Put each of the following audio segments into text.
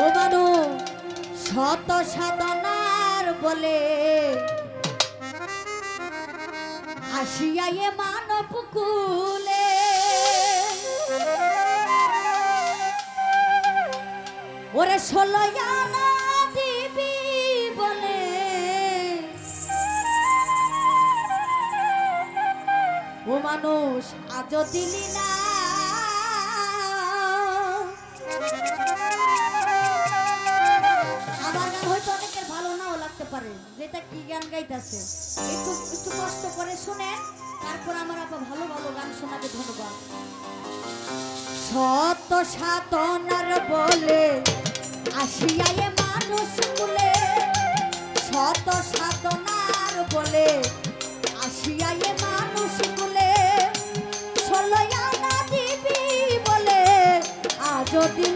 ও মানু শত সাধনার বলে আসিয়া এ মানব কুলে। ওরে ষোলো আনা দিবি বলে ও মানুষ, আজও দিলি না পারে যেটা কি গান গাইতেছে? একটু একটু কষ্ট করে শুনে তারপর আমার আপা ভালো ভালো গান শোনাতে ধন্যবাদ। শত সাতনার বলে আসিয়া এ মানুষ কুলে শত সাতনার বলে আসিয়া এ মানুষ কুলে ষোলো দিবি বলে, আজও দিলি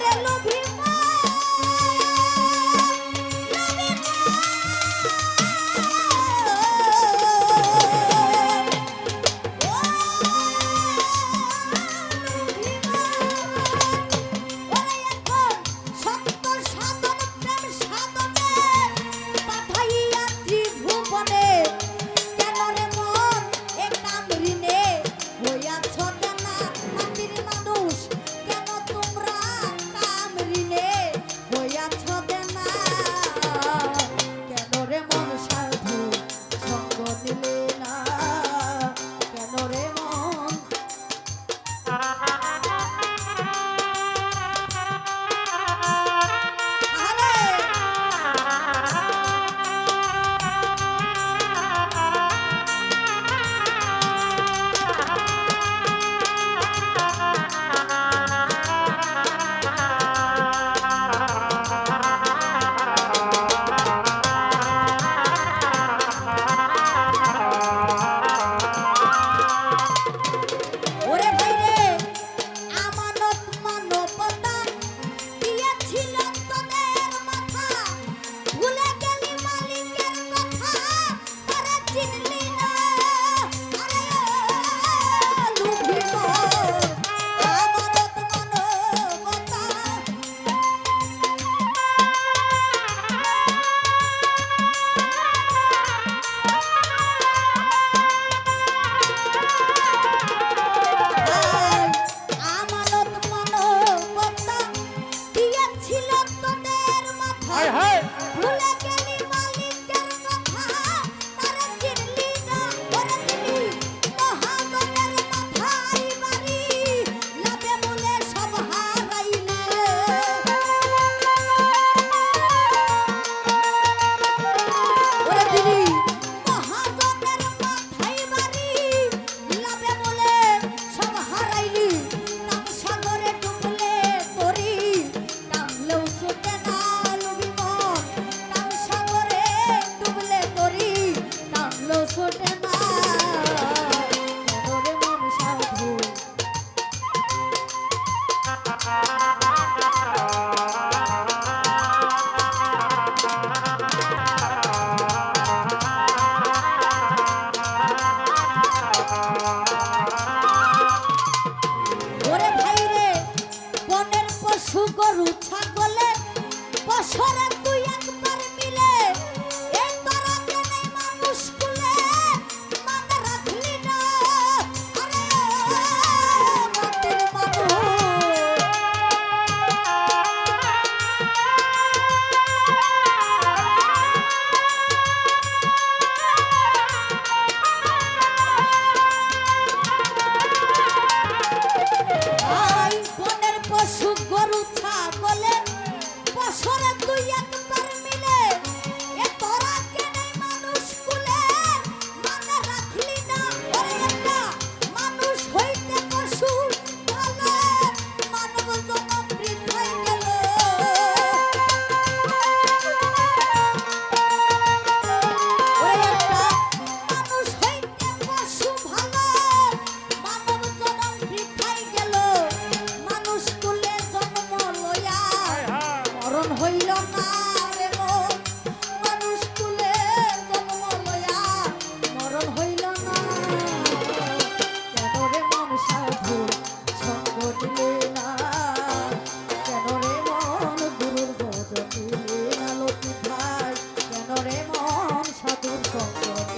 করে লোভী হায় হায় Thank you.